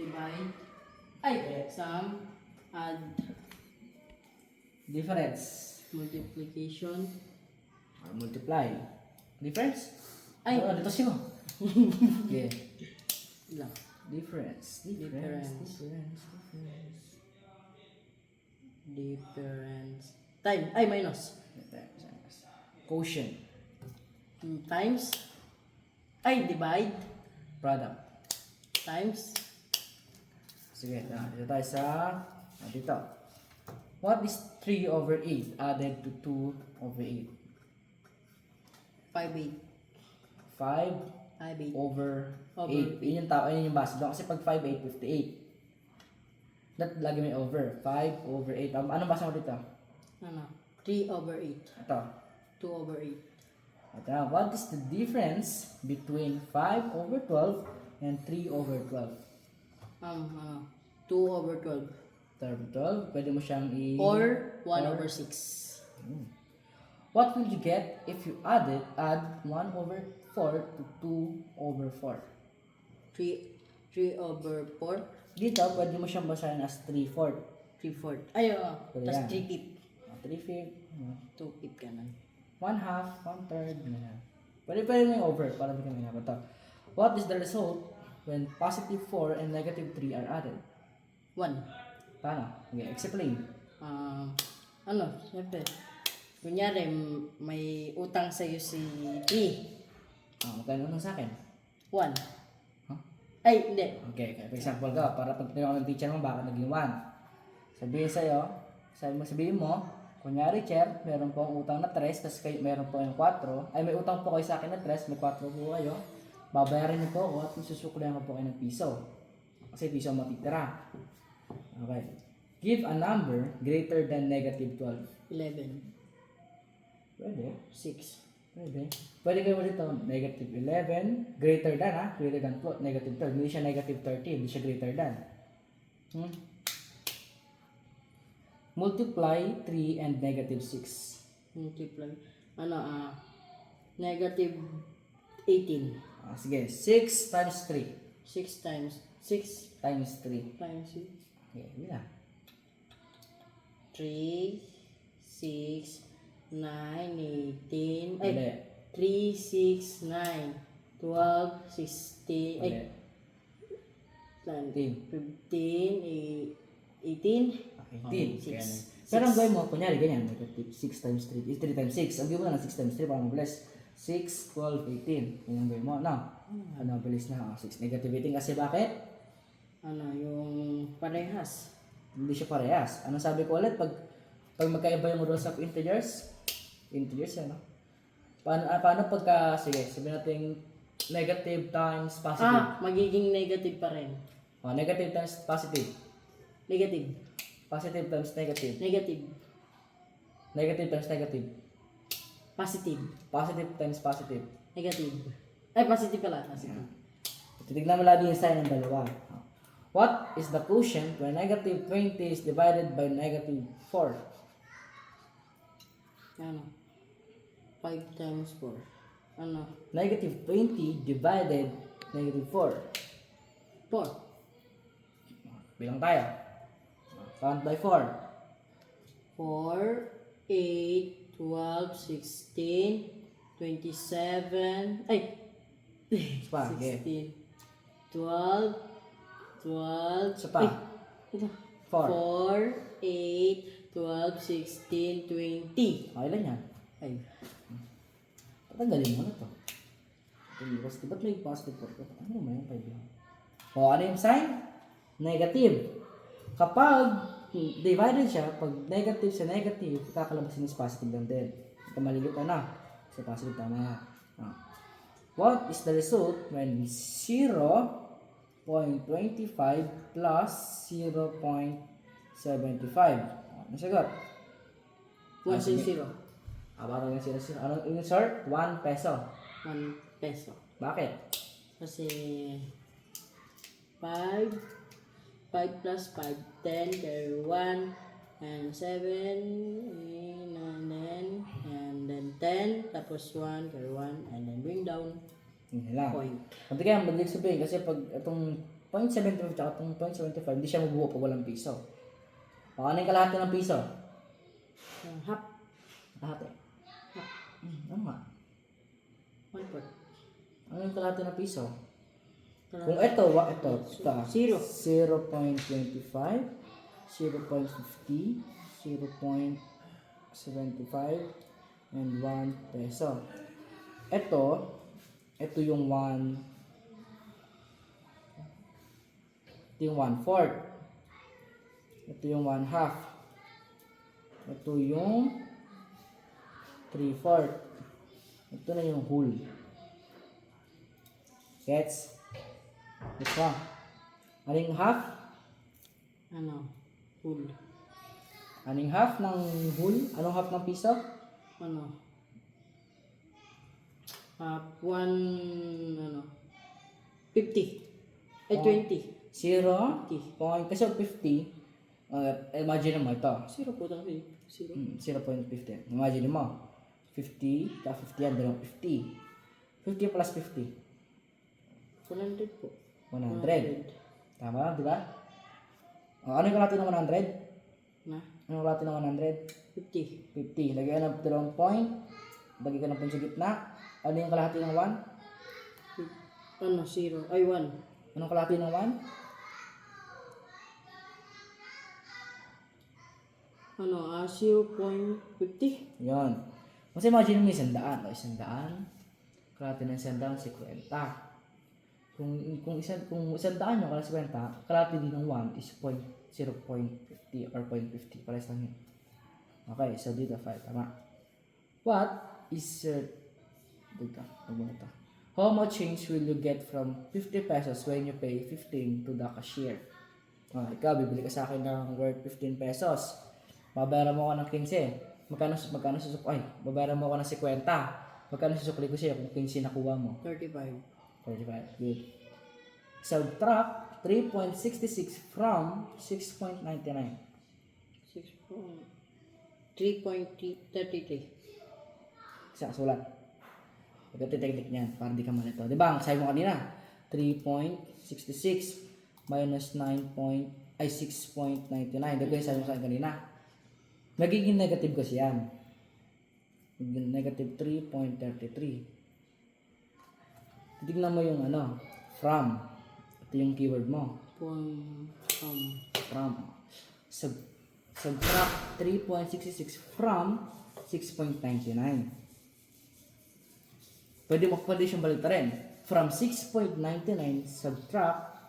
divide, ay, sum, add, Difference. multiplication, Or multiply. Difference? Ay. Oh, dito siya. yeah. lang. Difference. Difference. Difference. Difference. Difference. Difference. Time, ay, minus. Quotient. Mm, Times, ay, divide, Product. times, Sige, ah, dito tayo sa ah, dito. What is 3 over 8 added to 2 over 8? 5, 8, 5 5, 8. over Over 8. Yun yung tao, yun yung base doon. Kasi pag 5, 8, 58. That, lagi may over. 5 over 8. Um, anong basa mo dito? Ano? 3 over 8. Ito. 2 over 8. Ito na. What is the difference between 5 over 12 and 3 over 12? Um, ano? 2 over 12. 12, pwede mo siyang i... Or 1 Or- over 6. What will you get if you add it, add 1 over 4 to 2 over 4? 3, 3 over 4. Dito, pwede mo siyang basahin as 3 fourth. 3 fourth. Ay, oo. Pwede Tapos yan. 3 fifth. 3 fifth, 2 fifth na. 1 half, 1 third, ganyan. Pwede pwede mo yung over para di kami ito. What is the result when positive 4 and negative 3 are added? 1. Paano? Okay, explain. Um, ano, siyempre. Kunyari, may utang sa'yo si 3. Ah, magkano nung sa akin? 1. Huh? Ay, hindi. Okay, okay. For example ka, para pag tinawag ng teacher mo, baka naging 1. Sabihin sa'yo, sabi mo, sabihin mo, kunyari, Cher, meron po ang utang na 3, tapos kayo, meron po yung 4. Ay, may utang po kayo sa akin na 3, may 4 po kayo. Babayaran niyo po ako at susukulihan ko po kayo ng piso. Kasi piso matitira. Okay. Give a number greater than negative 12. 11. Pwede. 6. Pwede. Pwede kayo dito, negative 11, greater than ha, greater than negative 12. Hindi siya negative 13, hindi siya greater than. Hmm? Multiply 3 and negative 6. Multiply. Ano, ah, negative 18. Ah, sige, 6 times 3 6 times 6 times 3. times 6. Okay, yun na. 3, 6, 9, 18. Ay, Mali. 3, 6, 9, 12, 16, ay, Mali. 15, eh, 18, 18. six. Kaya na. Pero ang gawin mo, kunyari ganyan, negative 6 times 3, is 3 times 6. Ang gawin mo na lang 6 times 3 para mabilis. 6, 12, 18. Yan ang gawin mo. No? Ano, mabilis na. 6 negative 18 kasi bakit? ano, yung parehas. Hindi siya parehas. Ano sabi ko ulit? Pag, pag magkaiba yung rules of integers, integers yan, no? Paano, ah, paano pagka, sige, sabihin natin negative times positive. Ah, magiging negative pa rin. Oh, negative times positive. Negative. Positive times negative. Negative. Negative times negative. Positive. Positive times positive. Negative. Ay, positive pala. Positive. Titignan mo lagi yung sign ng dalawa. What is the quotient when negative 20 is divided by negative 4? Ano? 5 times 4. Ano? Negative 20 divided negative 4. 4. Bilang tayo. Count by 4. 4, 8, 12, 16, 27, ay, Pa, okay. 16, 12, 12, Isa pa. ay, ito. 4. 4, 8, 12, 16, 20. Okay lang yan. Ay, Patanggalin mo na to. Ito yung positive. Ba't may positive 4? Ano naman yung 5 lang? O, ano yung sign? Negative. Kapag divided siya, pag negative sa negative, kakalabasin is positive lang din. Ito maliliit na. Kasi positive tama. Ah. What is the result when 0.25 plus 0.75? Ano sagot? 1 0, Ah, parang yung 0, 0. Ano yung insert? 1 peso. 1 peso. Bakit? Kasi 5, 5 plus 5, 10, carry 1, and 7, and then, and then 10, tapos 1, carry 1, and then bring down Yun lang. Point. Hindi kaya madaling sabihin kasi pag itong 0.75 tsaka itong 0.75, hindi siya mabuo pag walang piso. O ano yung kalahati ng piso? Uh, half. Kalahati. Hmm, ano nga? One part. Ano yung kalahati ng piso? Kung ito, wa, ito, ito. ah, Zero. 0.25, 0.50, 0.75, and 1 peso. Ito, ito yung 1, ito yung 1 fourth. Ito yung 1 half. Ito yung 3 fourth. Ito na yung whole. Gets? Ano yung half? Ano? Full. Yung half ng whole? Anong half ng piso? Ano? Half. One, ano? 50. Ay, Oh. 20. Zero? 50. Point, kasi 50, uh, imagine mo ito. Zero po lang eh. Zero. Hmm, 0.50. Imagine mo. 50, ka 50 yan, dalawang 50. 50 plus 50. 100 po. 100. Tama, di ba? Oh, ano yung kalahati ng 100? Na? Ano yung kalahati ng 50. 100? 50. Lagyan ng dalawang point. Lagyan ka ng point sa gitna. Ano yung kalahati ng 1? Ano? Zero. Ay, 1. Anong kalahati ng 1? Ano? Ah, 0.50. Yon. Kasi imagine mo isang daan. O, isang daan. Kalahati ng isang daan, 50. Kung, kung isang, kung isang daan yung kalahati 50, kalahati din ng 1 is point, 0.50 or 0.50. Pares lang yun. Okay, so dito 5. Tama. What is your... Dito. Huwag mo ito. How much change will you get from 50 pesos when you pay 15 to the cashier? Ah, ikaw, bibili ka sa akin ng worth 15 pesos. Babayaran mo ako ng 15. Magkano, magkano susuk... Ay, babayaran mo ako ng 50. Magkano susukli ko sa'yo kung 15 nakuha mo? 35. 45. Good. Subtract 3.66 from 6.99. 6 po. 3.33. Isa, sulat. Ito technique niyan, para di ka malito. Di ba, ang sabi mo kanina, 3.66 minus 9. point- ay 6.99. Di ba yung sabi mo sa kanina? Magiging negative kasi yan. Negative 3.33. Titignan mo yung ano, from. Ito yung keyword mo. Um, From. Sub, subtract 3.66 from 6.99. Pwede mo pwede siyang baliktarin. From 6.99 subtract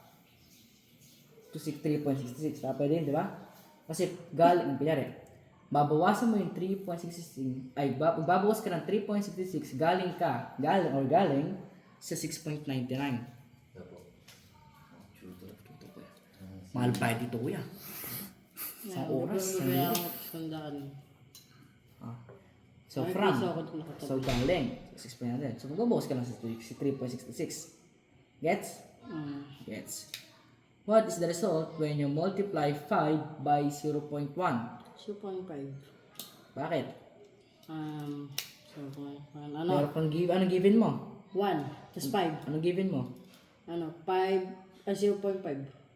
to 6 3.66. Ah, pwede yun, di ba? Kasi galing, kunyari, babawasan mo yung 3.66, ay, ba- babawas ka ng 3.66, galing ka, galing or galing sa 6.99. Mahal pa dito, kuya. Sa oras, sa sandaan. Ah. So, from. So, galing. 6.9. So, magbabawas ka lang sa 3.66. Gets? Um, Gets. What is the result when you multiply 5 by 0.1? 2.5. Bakit? Um, so, ano? Meron kang give, anong given mo? 1. Tapos 5. Anong given mo? Ano? 5. Ah, 0.5.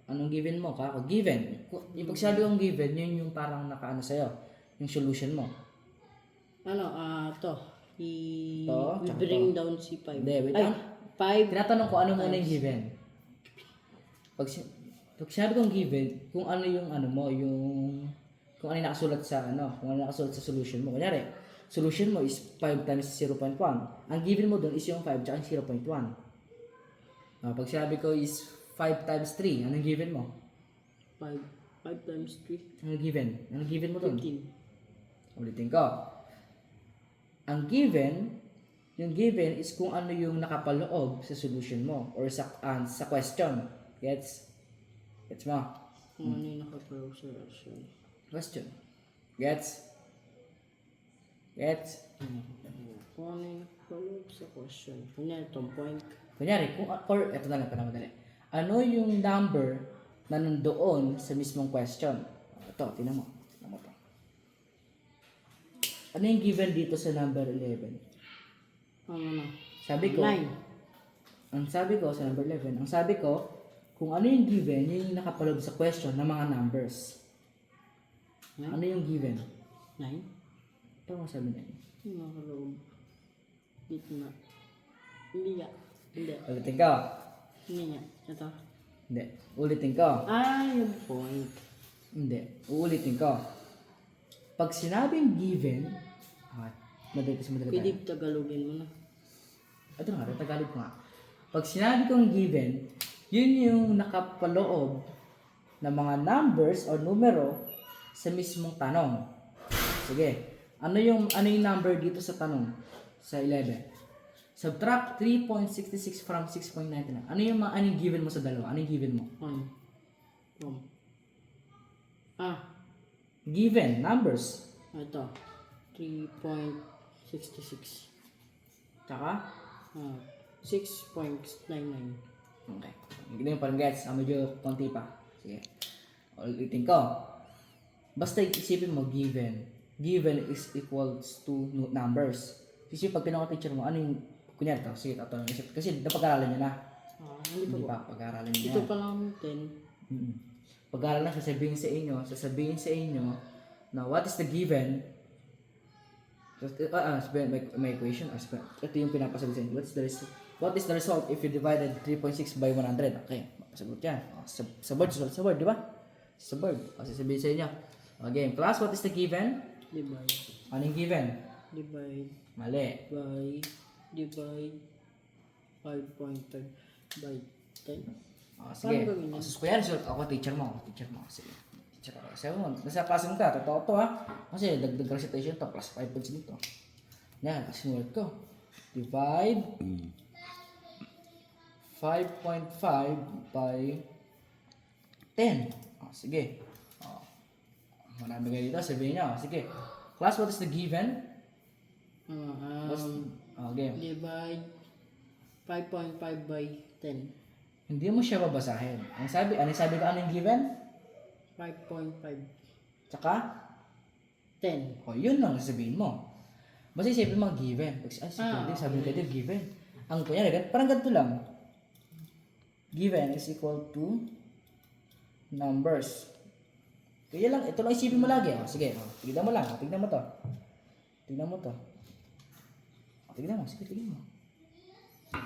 Anong given mo? Kako, given. Kung- Yung pag sabi kong given, yun yung parang nakaano sa'yo. Yung solution mo. Ano? Ah, to. I, To, we bring down si 5. Hindi, wait Ay, lang. 5. Tinatanong ko ano muna yung given. Pag, pag sinabi kong given, kung ano yung ano mo, yung kung ano yung nakasulat sa ano, kung ano yung nakasulat sa solution mo. Kunyari, solution mo is 5 times 0.1. Ang given mo doon is yung 5 tsaka yung 0.1. Ah, pag sinabi ko is 5 times 3, anong given mo? 5. 5 times 3. Anong given? Anong given mo doon? 15. Ulitin ko. Ang given, yung given is kung ano yung nakapaloob sa solution mo or sa ah, sa question. Gets? Gets mo? Kung ano yung nakaparaw sa version. Question. Gets? Gets? Kung ano yung nakaparaw sa question. Kunya, itong point. Kunyari, kung, or ito na lang para madali. Ano yung number na nandoon sa mismong question? Ito, tinan mo. Tinan mo to. Ano yung given dito sa number 11? Ano na? Sabi ko, 9. ang sabi ko sa number 11, ang sabi ko, kung ano yung given, yun yung nakapaloob sa question ng mga numbers. Ano yung given? Nine? Ito mo sabi na yun. Mga kaloob. Dito na. Hindi. Ulitin ko. Hindi nga. Ito. Hindi. Ulitin ko. Ah, yung point. Hindi. Uulitin ko. Pag sinabing given, ah, madali kasi madali Pwede tayo. Tagalogin mo na. Ito nga, Tagalog ko nga. Pag sinabi kong given, yun yung nakapaloob ng mga numbers or numero sa mismong tanong. Sige. Ano yung ano yung number dito sa tanong sa 11? Subtract 3.66 from 6.99. Ano yung mga ano yung given mo sa dalawa? Ano yung given mo? One. From. Ah. Given numbers. Ito. 3.66. Tsaka Ah. 6.99. Okay. Hindi yung parang gets. Ah, medyo konti pa. Sige. Ulitin ko. Basta isipin mo given. Given is equals to nu- numbers. Kasi pag pinaka-teacher mo, ano yung, kunyari to, sige, ito lang isip. Kasi napag-aralan nyo na. Ah, hindi pa Hindi po. pa, pag-aralan nyo Ito pa lang 10. Mm. Pag-aralan, sasabihin sa inyo, sasabihin sa inyo na what is the given So, uh, uh, sabihin, may, may equation. Uh, sabihin, ito yung pinapasagot sa inyo. What's the result? What is the result if you divided 3.6 by 100? Okay, mapasagot yan. Uh, sa, sa board, susulat sa board, di ba? Sa board. O, sasabihin sa inyo. Okay, class, what is the given? Divide. Ano yung given? Divide. Mali. By. Divide. 5.5 by 10. O, sige. Paano gawin O, yan? sus, kuya, susulat ako, teacher mo. Teacher mo. Sige. Teacher ako. Sabi mo, nasa klase mo ka, totoo to ha. Kasi dagdag recitation to, plus 5 points dito. Yan, sinulat ko. Divide 5.5 by 10. O, sige. Marami kayo dito, sabihin niyo. O, Sige. Class, what is the given? What's, um, okay. divide 5.5 by 10. Hindi mo siya babasahin. Ang sabi, ano sabi ko, ano yung given? 5.5. Tsaka, 10. O, yun lang sasabihin mo. Basta isipin mo given. Pag, ah, si Ah, Pwede, sabi ko given. Ang kunyari, parang ganito lang. Given is equal to numbers. Kaya lang, ito lang isipin mo lagi. O, sige, o, tignan mo lang. O, tignan mo to. Tignan mo to. O, tignan mo, sige, tignan mo.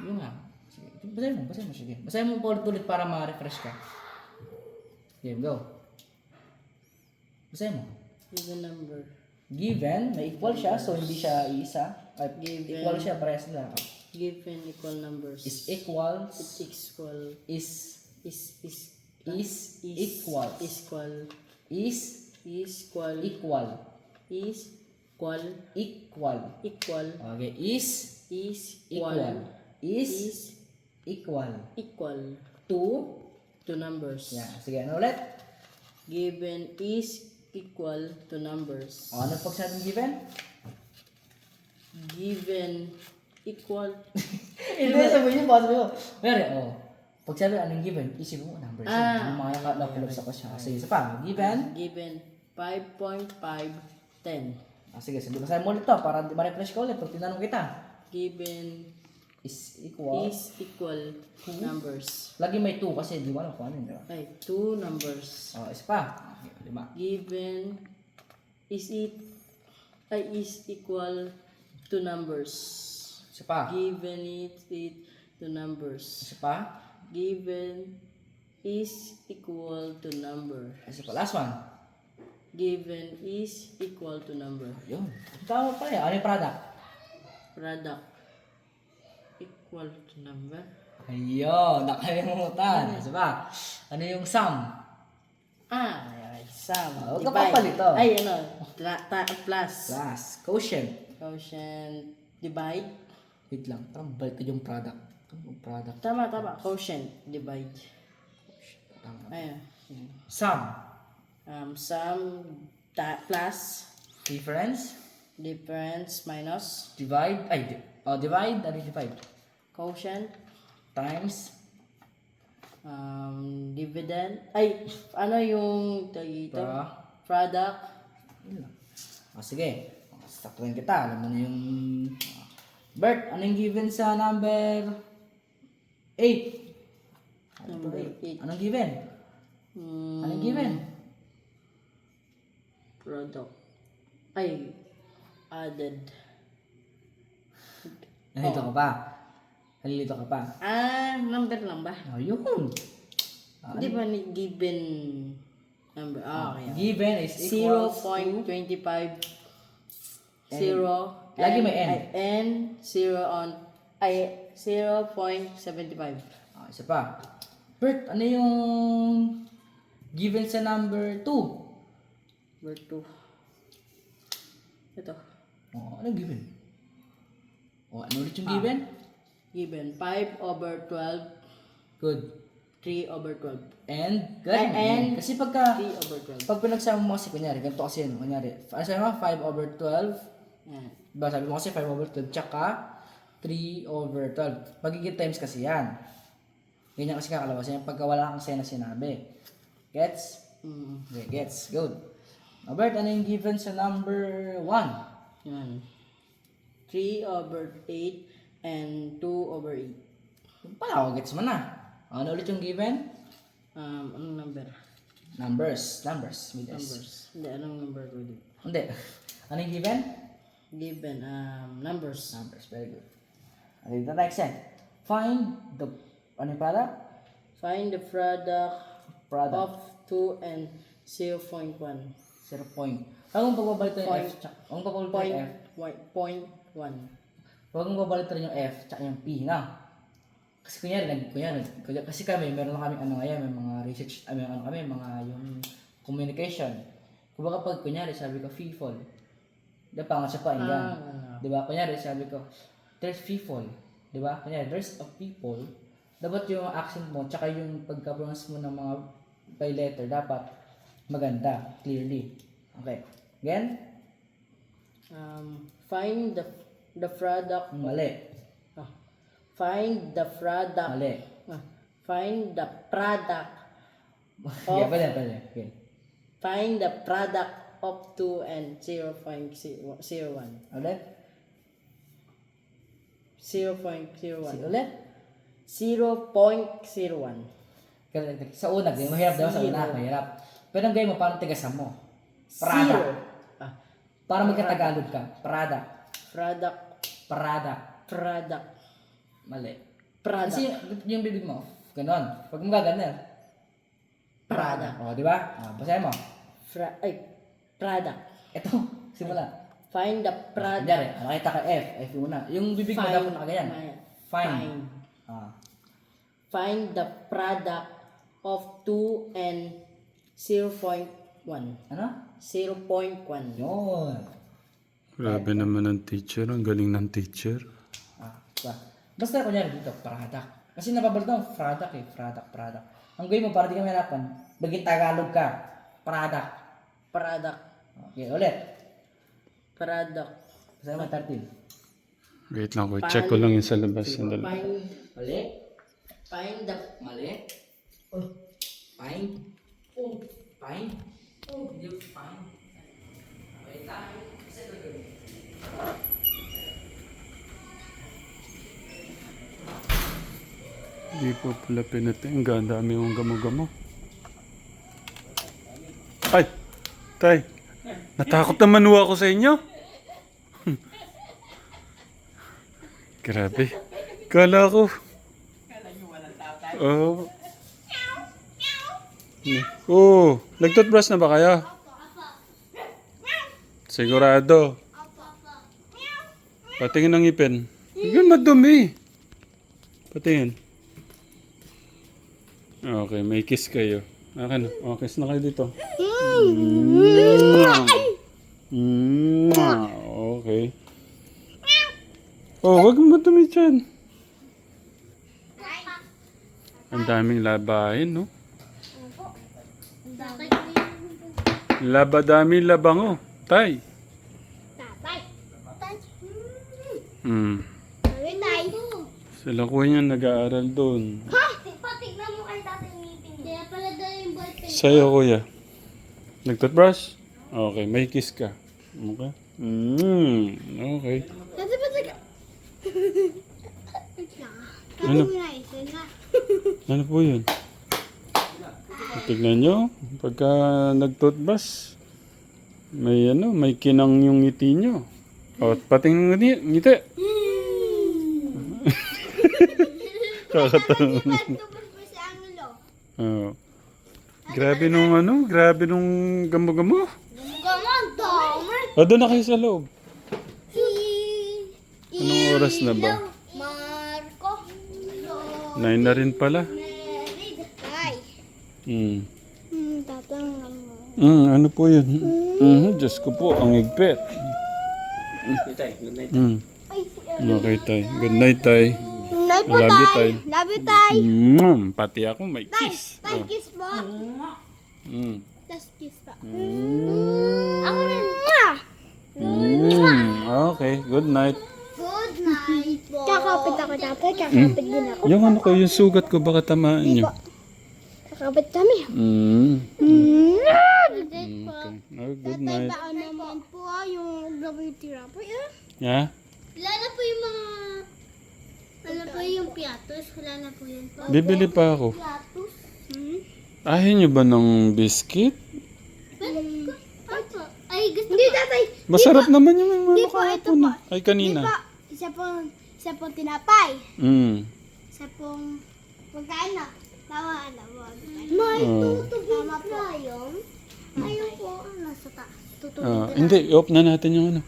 Yun nga. Sige, basahin mo, basahin mo, sige. Basahin mo paulit-ulit para ma-refresh ka. Game, go. Basahin mo. Even number. given, may equal siya, so hindi siya isa. At Given. equal siya, parehas na. Given equal numbers. Is equals, It's equal. is, Is, is, is, equals, Is equal. Is, Is equal. equal, Is equal. equal. Equal. Okay, is, Is equal. Is, Is equal. equal To, to numbers. yan. Sige, ano ulit? Given is equal to numbers. O, ano pag sinabing given? Given equal. Hindi, sabihin mo, sabihin mo. Pero, oh, pag sabi anong given, isipin mo numbers. Ah. Yung mga naka- napulog sa question. Sige, isa pa. Given. Given 5.5 10. Ah, sige, sige. Basahin mo ulit to para ma-refresh ka ulit pag tinanong kita. Given Is equal. is equal to numbers. Lagi may 2 kasi di mo alam kung ano yun, di ba? Ay, two numbers. Oh, isa pa. Okay, lima. Given is it ay is equal to numbers. Isa pa. Given it it to numbers. Isa pa. Given is equal to number. Isa pa. Last one. Given is equal to number. Yun. Tama pa yan. Ano yung product? Product equal to number. Ayun. Nakalimutan. Isa pa. Ano yung sum? Ah, ay, sum. Huwag ka papalito. Ay, ano, tra- ta- plus. Plus. Quotient. Quotient, divide. Wait lang. Parang balik yung product. Product? Tama, tama. Quotient, divide. Tama. Ayan. Sum. Um, sum, ta- plus, Difference. difference, minus, Divide. Ay, di- oh, divide. Ano yung divide? quotient, Times. um, dividend. Ay, ano yung dito? Pra. Product. Yun lang. O sige. Saktuin kita. Alam mo na yung... ah, Bert, ano yung given sa number Eight. Number eight. Anong given? Hmm, Anong given? product. Ay, added. Nalito ka pa. Nalilito ka pa. Ah, number lang ba? Ayun. Di ba ni given number? Ah, okay. Given is equals 0.25 zero Lagi may N. N zero on ay 0.75 Ah, isa pa. Bert, ano yung given sa number 2? number 2 ito Oh, anong given? Oh, ano ulit yung given? given 5 over 12 Good. 3 over 12 And, Ay, ganun. and- Kasi pagka, 3 over 12 pag pinagsama mo kasi, kunyari, ganito kasi yun, kunyari, ano sabi mo, 5 over 12, yan diba sabi mo kasi 5 over 12, tsaka 3 over 12. Magiging times kasi yan. Ganyan kasi kakalabasan yan pagka wala kang sena sinabi. Gets? mm, Okay, gets. Good. Albert, ano yung given sa number 1? yan 3 over 8 and 2 over 8 Yung pala, oh, gets mo na. Ano ulit yung given? um, anong number? Numbers. Numbers. With S. numbers hindi anong number ko dito Hindi. Ano yung given? given um, numbers Numbers. Very good. Okay, the next one. Find the, ano yung product? find the product Product. of 2 and 0.1 Zero point. Huwag mong pagbabalik yung Point. F. Tsaka, huwag mong pagbabalik point, yung F. point, point 1 Huwag mong babalik rin yung F tsaka yung P, na. Kasi kunyari, nag, kunyari, kunyari, kasi kami, meron lang kami ano ngayon, may mga research, ah, may ano kami, mga yung communication. Kung baka pag kunyari, sabi ko, FIFOL. Ba, pangat sa pakinggan. Ah, Di ba, kunyari, sabi ko, there's FIFOL. Di ba, kunyari, there's a people. Dapat yung accent mo, tsaka yung pagka-pronounce mo ng mga by letter, dapat maganda, clearly. Okay. Again, um, find the the product mali. ah, find the product Mali. ah, find the product Okay, pwede, pwede. Okay. find the product of 2 and 0.01 Ulit? 0.01 Si ulit? 0.01 Kasi Sa una, ganyan. Mahirap daw sa una. Mahirap. Pero ang gawin mo, parang tigasan mo. Prada. Zero. Ah, Para magkatagalog ka. Prada. product Prada. product Mali. product Kasi yung bibig mo, ganon. Pag mo gaganon, Prada. O, di ba? Ah, basahin mo. Fra- ay, product Ito, simula. Find the product Kunyari, nakita ka F. F yung una. Yung bibig mo dapat nakaganyan. Fine. Find. Ah. Find the product of 2 and 0.1. Ano? 0.1. Yun. Grabe naman ang teacher. Ang galing ng teacher. Ah, diba? Basta kunyari dito, product. Kasi nababalot mo, product eh, product, product. Ang gawin mo, para di ka mahirapan, maging Tagalog ka, product. Product. Okay, ulit. Product. Basta naman 13. Wait lang ko. Check ko lang yung sa labas. Sandali. Find, Mali. find the, Mali. Oh. Fine. Oh. Fine. Oh, hindi fine. Okay, tayo. Isa ito gawin. Hindi po pala pinatingga. Ang dami yung gamo-gamo. Ay! Tay! Natakot naman ho ako sa inyo. Grabe. Kala ko. Oo. Oh. Oh, nagtoothbrush na ba kayo? Sigurado. Patingin ng ipin. Yung madumi. Patingin. Okay, may kiss kayo. Akin, oh, kiss na kayo dito. Mwah. Okay. Oh, wag mo madumi dyan. Ang daming labahin, no? Laba dami labango. Tay. Tatay. Tatay. Hmm. Tatay. Tay. Sila kuya niya nag-aaral doon. Ha? Patignan mo kay tatay ngipin. Kaya pala daw yung ballpen. Sa'yo, kuya. Nag-toothbrush? Okay, may kiss ka. Okay? Mm, okay. Tatay, patig. Ano? na isa na. Ano po yun? Tignan nyo, pagka nag-toothbrush, may ano, may kinang yung ngiti nyo. O, pating ngiti. ngiti. Kakatawa. Si Angelo. Oo. Grabe nung ano, grabe nung gamo-gamo. Gaman, dami. O, doon na kayo sa loob. Anong oras na ba? Marco. Nine na rin pala. Hmm. Hmm, mo. Mm, ano po yun? Mm, Diyos ko po, ang higpit. Mm. Ay, si Okay, tay. Good night, tay. Night po, Love you, tay. tay. Love you, tay. Mm, pati ako may kiss. Tay, Oh. kiss po. Mm. Tapos kiss pa. Mm. Ako rin. Mwah! Mm. Okay, good night. Good night po. Kakapit ako dapat. Kakapit din ako. Yung ano ko, yung sugat ko, baka tamaan nyo. Kakapit kami. Mm. Mm. Okay. Oh, good night. Baka naman po ah, yung po yun. Ha? Wala na po yung mga... Wala po yung piatos. Wala na po yun po. Bibili pa ako. Piatos? Hmm? Ayaw nyo ba ng biscuit? Opo. Ay, gusto Hindi, tatay. Masarap naman yung ano Di po, ito kahapon. po. Ay, kanina. Isa pong, isa pong tinapay. Mm. Isa pong pagkain na. Tama, ano, wag. May Oh. tutubig na yun. Ayun po, nasa taas. Tutubig Ah, na. hindi, i-off na natin yung ano.